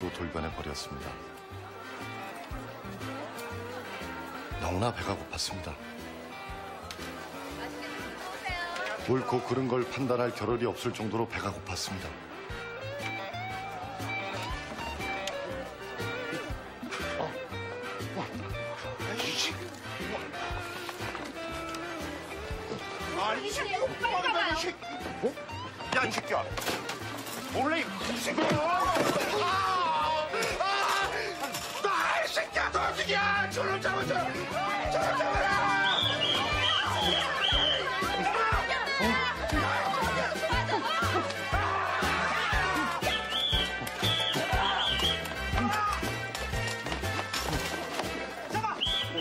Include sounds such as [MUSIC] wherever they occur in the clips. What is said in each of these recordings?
또 돌변해 버렸습니다. 너무나 배가 고팠습니다. 옳고 그른 걸 판단할 겨를이 없을 정도로 배가 고팠습니다. 오빠가 이 어? 새끼야 몰래 이 새끼야 아 새끼야 너 새끼야 저놈 잡아줘 저놈 잡아라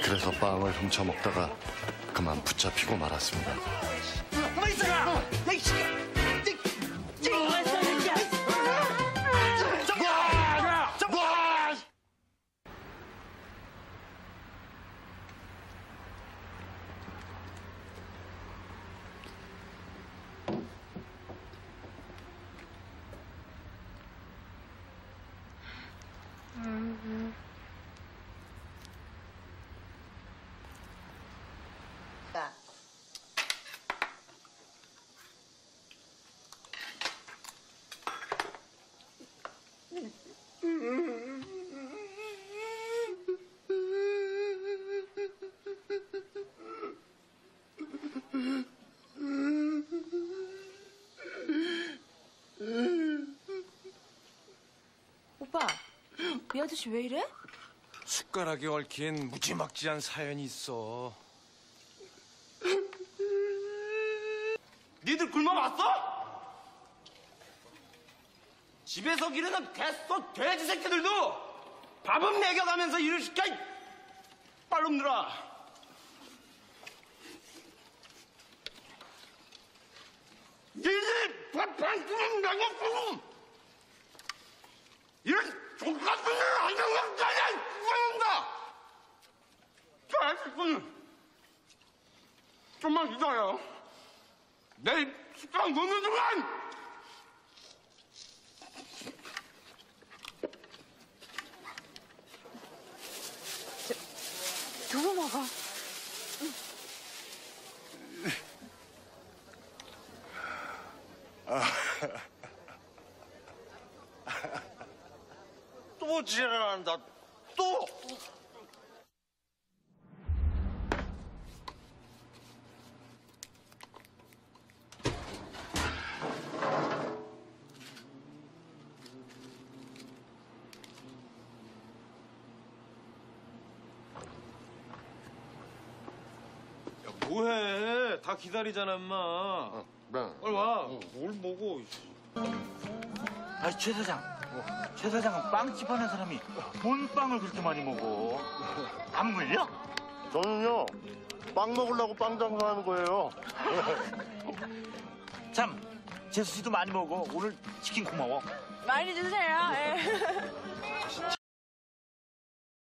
그래서 빵을 훔쳐 먹다가 그만 붙잡히고 말았습니다. 가만히 있어 이 아저씨 왜 이래? 숟가락에 얽힌 무지막지한 사연이 있어. 니들 굶어봤어? 집에서 기르는 개쏘 돼지 새끼들도 밥은 먹여가면서 일을 시켜 이 빨놈들아 니들 밥한 그릇 먹였고 10분 좀만 기다려. 내일 식당 놓는 순간! 두부 먹어? 또 지랄한다. 또! 뭐해? 다 기다리잖아, 엄마. 빨리 와. 뭘 먹어? 아니 최 사장 최 사장은 빵집 하는 사람이 뭔 빵을 그렇게 많이 먹어 안 물려? 저는요 빵 먹으려고 빵 장사하는 거예요 [LAUGHS] 참 재수 씨도 많이 먹어 오늘 치킨 고마워 많이 주세요. 예.